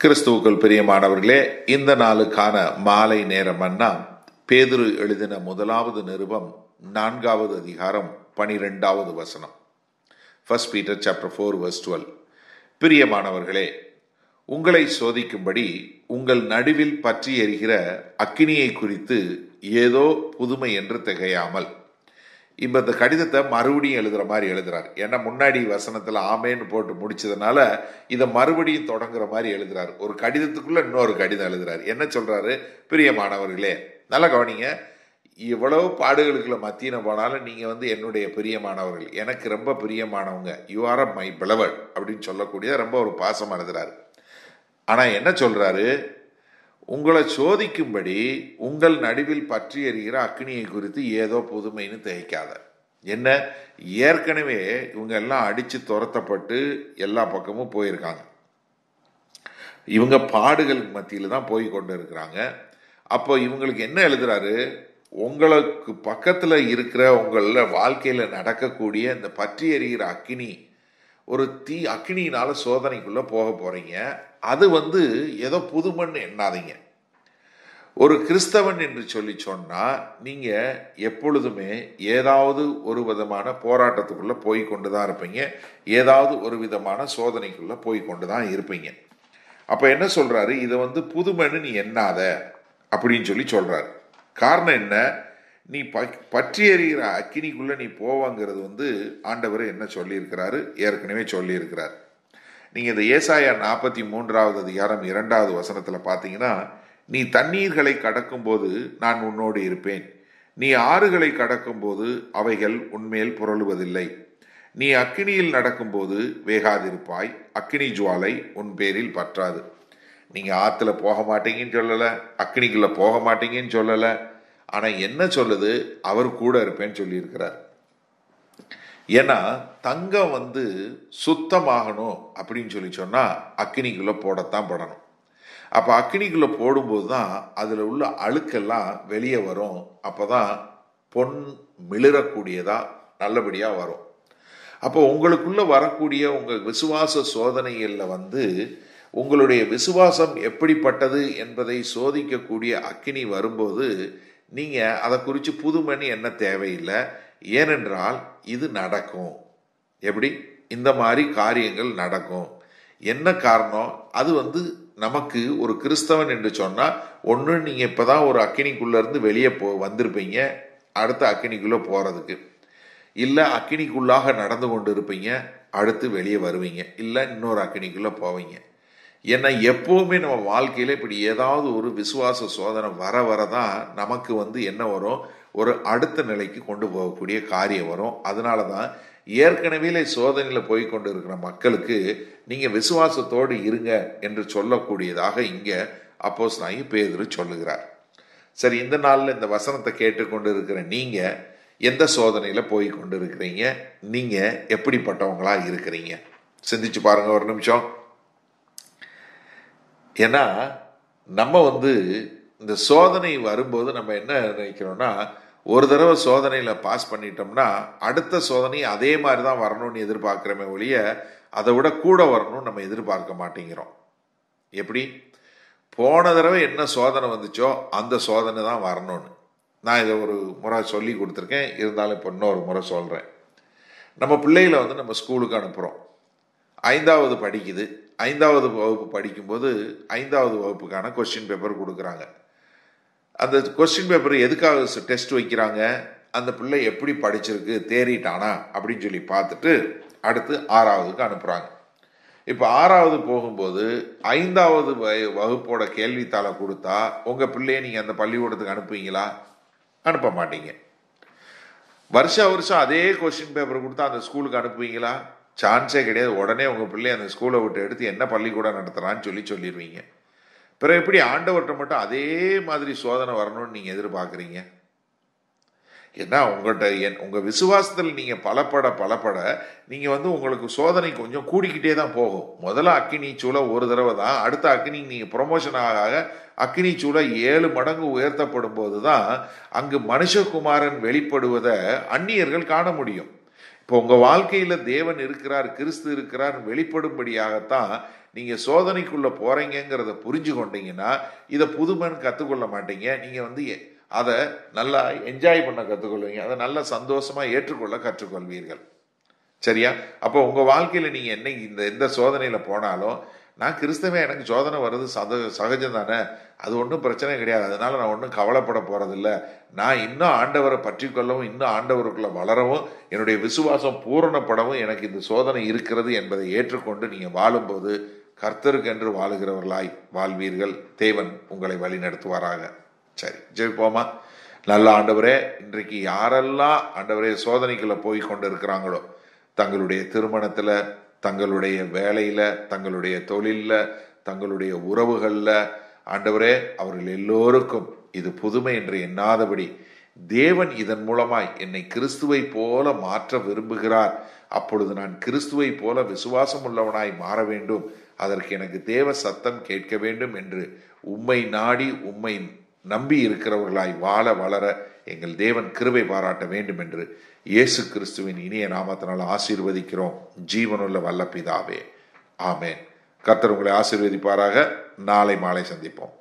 கிறிஸ்துவுக்குள் பிரியமானவர்களே இந்த நாளுக்கான மாலை நேரமன்னா பேதுரு எழுதின முதலாவது நிருபம் நான்காவது அதிகாரம் பனிரெண்டாவது வசனம். First Peter chapter four verse twelve பிரியமானவர்களே உங்களை சோதிக்கும்படி உங்கள் நடுவில் பற்றி எரிகிற அக்கினியை குறித்து ஏதோ புதுமை என்று திகையாமல் இப்போ இந்த கடிதத்தை மறுபடியும் எழுதுற மாதிரி எழுதுறார். ஏன்னா முன்னாடி வசனத்தில் ஆமேன்னு போட்டு முடிச்சதுனால இதை மறுபடியும் தொடங்குற மாதிரி எழுதுறாரு. ஒரு கடிதத்துக்குள்ள இன்னொரு கடிதம் எழுதுறாரு. என்ன சொல்றாரு? பிரியமானவர்களே நல்லா கவனிங்க. இவ்வளவு பாடுகளுக்குள்ள மத்தியின போனாலும் நீங்க வந்து என்னுடைய பிரியமானவர்கள். எனக்கு ரொம்ப பிரியமானவங்க. யூ ஆர் மை பிளவர் அப்படின்னு சொல்லக்கூடிய ரொம்ப ஒரு பாசமா எழுதுறாரு. ஆனா என்ன சொல்றாரு? உங்களை சோதிக்கும்படி உங்கள் நடுவில் பற்றி எறிகிற அக்னியை குறித்து ஏதோ புதுமைன்னு திகைக்காத என்ன? ஏற்கனவே இவங்க எல்லாம் அடிச்சு துரத்தப்பட்டு எல்லா பக்கமும் போயிருக்காங்க. இவங்க பாடுகளுக்கு மத்தியில் தான் போய் கொண்டு இருக்கிறாங்க. அப்போ இவங்களுக்கு என்ன எழுதுறாரு? உங்களுக்கு பக்கத்தில் இருக்கிற உங்கள வாழ்க்கையில் நடக்கக்கூடிய இந்த பற்றி எறிகிற அக்னி ஒரு தீ அக்னியினால சோதனைக்குள்ள போக போறீங்க. அது வந்து ஏதோ புதுமன்னு எண்ணாதீங்க. ஒரு கிறிஸ்தவன் என்று சொல்லி சொன்னால் நீங்கள் எப்பொழுதுமே ஏதாவது ஒரு விதமான போராட்டத்துக்குள்ளே போய் கொண்டுதான் இருப்பீங்க. ஏதாவது ஒரு விதமான சோதனைக்குள்ளே போய் கொண்டுதான் இருப்பீங்க. அப்போ என்ன சொல்கிறாரு இதை வந்து புதுமன்னு நீ எண்ணாத அப்படின்னு சொல்லி சொல்கிறாரு காரணம் என்ன? நீ ப பற்றி எறிகிற அக்கினிக்குள்ளே நீ போவாங்கிறது வந்து ஆண்டவர் என்ன சொல்லியிருக்கிறாரு? ஏற்கனவே சொல்லியிருக்கிறார். நீங்கள் இந்த ஏசாயா நாற்பத்தி மூன்றாவது அதிகாரம் இரண்டாவது வசனத்தில் பார்த்தீங்கன்னா நீ தண்ணீர்களை கடக்கும்போது நான் உன்னோடு இருப்பேன். நீ ஆறுகளை கடக்கும்போது அவைகள் உன்மேல் புரளுவதில்லை. நீ அக்கினியில் நடக்கும்போது வேகாதிருப்பாய். அக்கினி ஜுவாலை உன் பேரில் பற்றாது. நீங்கள் ஆற்றுல போக மாட்டீங்கன்னு சொல்லலை அக்னிக்குள்ளே போக மாட்டீங்கன்னு சொல்லலை. ஆனால் என்ன சொல்லுது? அவர் கூட இருப்பேன்னு சொல்லியிருக்கிறார். ஏன்னா தங்கம் வந்து சுத்தமாகணும் அப்படின்னு சொல்லி சொன்னால் அக்னிக்குள்ளே போடத்தான் படணும். அப்போ அக்னிக்குள்ளே போடும்போது தான் அதில் உள்ள அழுக்கெல்லாம் வெளியே வரும். அப்போ தான் பொன் மிளிரக்கூடியதாக நல்லபடியாக வரும். அப்போ உங்களுக்குள்ள வரக்கூடிய உங்கள் விசுவாச சோதனைகளில் வந்து உங்களுடைய விசுவாசம் எப்படிப்பட்டது என்பதை சோதிக்கக்கூடிய அக்கினி வரும்போது நீங்கள் அதை குறித்து புதுமணி என்ன தேவையில்லை. ஏனென்றால் இது நடக்கும். எப்படி? இந்த மாதிரி காரியங்கள் நடக்கும். என்ன காரணம்? அது வந்து நமக்கு ஒரு கிறிஸ்தவன் என்று சொன்னால் ஒன்று நீங்கள் இப்போ தான் ஒரு அக்கினிக்குள்ளேருந்து வெளியே போ வந்திருப்பீங்க. அடுத்த அக்கினிக்குள்ளே போகிறதுக்கு இல்லை அக்கினிக்குள்ளாக நடந்து கொண்டு இருப்பீங்க அடுத்து வெளியே வருவீங்க. இல்லை இன்னொரு அக்கினிக்குள்ளே போவீங்க. ஏன்னா எப்போவுமே நம்ம வாழ்க்கையில் இப்படி ஏதாவது ஒரு விசுவாச சோதனை வர வரதான் நமக்கு வந்து என்ன வரும்? ஒரு அடுத்த நிலைக்கு கொண்டு போகக்கூடிய காரியம் வரும். அதனால தான் ஏற்கனவே சோதனையில் போய் கொண்டு இருக்கிற மக்களுக்கு நீங்கள் விசுவாசத்தோடு இருங்க என்று சொல்லக்கூடியதாக இங்கே அப்போஸ் நாயி பேதுரு சொல்லுகிறார். சரி இந்த நாளில் இந்த வசனத்தை கேட்டுக்கொண்டு இருக்கிற நீங்கள் எந்த சோதனையில் போய் கொண்டு இருக்கிறீங்க நீங்கள் எப்படிப்பட்டவங்களாக இருக்கிறீங்க? சிந்திச்சு பாருங்கள் ஒரு நிமிஷம். ஏன்னா நம்ம வந்து இந்த சோதனை வரும்போது நம்ம என்ன நினைக்கிறோம்னா ஒரு தடவை சோதனையில் பாஸ் பண்ணிட்டோம்னா அடுத்த சோதனை அதே மாதிரி தான் வரணும்னு எதிர்பார்க்குறமே ஒழிய அதை விட கூட வரணும்னு நம்ம எதிர்பார்க்க மாட்டேங்கிறோம். எப்படி? போன தடவை என்ன சோதனை வந்துச்சோ அந்த சோதனை தான் வரணும்னு. நான் இதை ஒரு முறை சொல்லி கொடுத்துருக்கேன். இருந்தாலும் இப்போ இன்னொரு முறை சொல்கிறேன் நம்ம பிள்ளைகளை வந்து நம்ம ஸ்கூலுக்கு அனுப்புகிறோம் ஐந்தாவது படிக்குது. ஐந்தாவது வகுப்பு படிக்கும்போது ஐந்தாவது வகுப்புக்கான கொஸ்டின் பேப்பர் கொடுக்குறாங்க. அந்த கொஸ்டின் பேப்பர் எதுக்காக டெஸ்ட் வைக்கிறாங்க? அந்த பிள்ளை எப்படி படிச்சிருக்கு? தேறிட்டானா? அப்படின்னு சொல்லி பார்த்துட்டு அடுத்து ஆறாவதுக்கு அனுப்புகிறாங்க இப்போ ஆறாவது போகும்போது ஐந்தாவது வகுப்போட கேள்வித்தாளை கொடுத்தா உங்கள் பிள்ளையை நீங்கள் அந்த பள்ளிக்கூடத்துக்கு அனுப்புவீங்களா? அனுப்ப மாட்டீங்க. வருஷ வருஷம் அதே கொஸ்டின் பேப்பர் கொடுத்தா அந்த ஸ்கூலுக்கு அனுப்புவீங்களா? சான்ஸே கிடையாது. உடனே உங்கள் பிள்ளை அந்த ஸ்கூலை விட்டு எடுத்து என்ன பள்ளிக்கூடம் நடத்துகிறான்னு சொல்லி சொல்லிடுவீங்க. பிறகு எப்படி ஆண்டவர்கிட்ட மட்டும் அதே மாதிரி சோதனை வரணும்னு நீங்கள் எதிர்பார்க்குறீங்க? ஏன்னா உங்கள்கிட்ட என் உங்கள் விசுவாசத்தில் நீங்கள் பலப்பட பலப்பட நீங்கள் வந்து உங்களுக்கு சோதனை கொஞ்சம் கூடிக்கிட்டே தான் போகும். முதல்ல அக்கினி சூளை ஒரு தடவை தான் அடுத்த அக்கினி நீங்கள் ப்ரொமோஷன் ஆக அக்கினி சூளை ஏழு மடங்கு உயர்த்தப்படும் போது தான் அங்கு மனுஷகுமாரன் வெளிப்படுவதை அந்நியர்கள் காண முடியும். இப்போ உங்கள் வாழ்க்கையில் தேவன் இருக்கிறார் கிறிஸ்து இருக்கிறார் வெளிப்படும்படியாகத்தான் நீங்க சோதனைக்குள்ள போறீங்கிறத புரிஞ்சு கொண்டீங்கன்னா இதை புதுமைன்னு கத்துக்கொள்ள மாட்டீங்க. நீங்க வந்து எ- அதை நல்லா என்ஜாய் பண்ண கத்துக்கொள்வீங்க. அதை நல்லா சந்தோஷமா ஏற்றுக்கொள்ள கற்றுக்கொள்வீர்கள். சரியா? அப்போ உங்க வாழ்க்கையில நீங்க என்ன இந்த எந்த சோதனையில போனாலும் நான் கிறிஸ்தவன் எனக்கு சோதனை வருது சத சகஜம் தானே? அது ஒன்றும் பிரச்சனை கிடையாது. அதனால நான் ஒன்றும் கவலைப்பட போகிறதில்ல நான் இன்னும் ஆண்டவரை பற்றி கொள்ளவும் இன்னும் ஆண்டவருக்குள்ள வளரவும் என்னுடைய விசுவாசம் பூரணப்படவும் எனக்கு இந்த சோதனை இருக்கிறது என்பதை ஏற்றுக்கொண்டு நீங்கள் வாழும்போது கர்த்தருக்கென்று வாழுகிறவர்களாய் வாழ்வீர்கள். தேவன் உங்களை வழி நடத்துவாராக. சரி ஜெயிப்போமா நல்ல ஆண்டவரே இன்றைக்கு யாரெல்லாம் ஆண்டவரே சோதனைக்குள்ளே போய் கொண்டு இருக்கிறாங்களோ தங்களுடைய திருமணத்தில் தங்களுடைய வேலையில தங்களுடைய தொழிலில் தங்களுடைய உறவுகள்ல. ஆண்டவரே அவர்கள் எல்லோருக்கும் இது புதுமை என்று எண்ணாதபடி தேவன் இதன் மூலமாய் என்னை கிறிஸ்துவை போல மாற்ற விரும்புகிறார். அப்பொழுது நான் கிறிஸ்துவை போல விசுவாசம் உள்ளவனாய் மாற வேண்டும். அதற்கு எனக்கு தேவ சத்தம் கேட்க வேண்டும் என்று உம்மை நாடி உம்மை நம்பி இருக்கிறவர்களாய் வாழ வளர எங்கள் தேவன் கிருபை பாராட்ட வேண்டும் என்று இயேசு கிறிஸ்துவின் இனிய நாமத்தினால் ஆசீர்வதிக்கிறோம். ஜீவனுள்ள வல்ல பிதாவே ஆமென். கர்த்தர் உங்களை ஆசீர்வதிப்பாராக. நாளை மாலை சந்திப்போம்.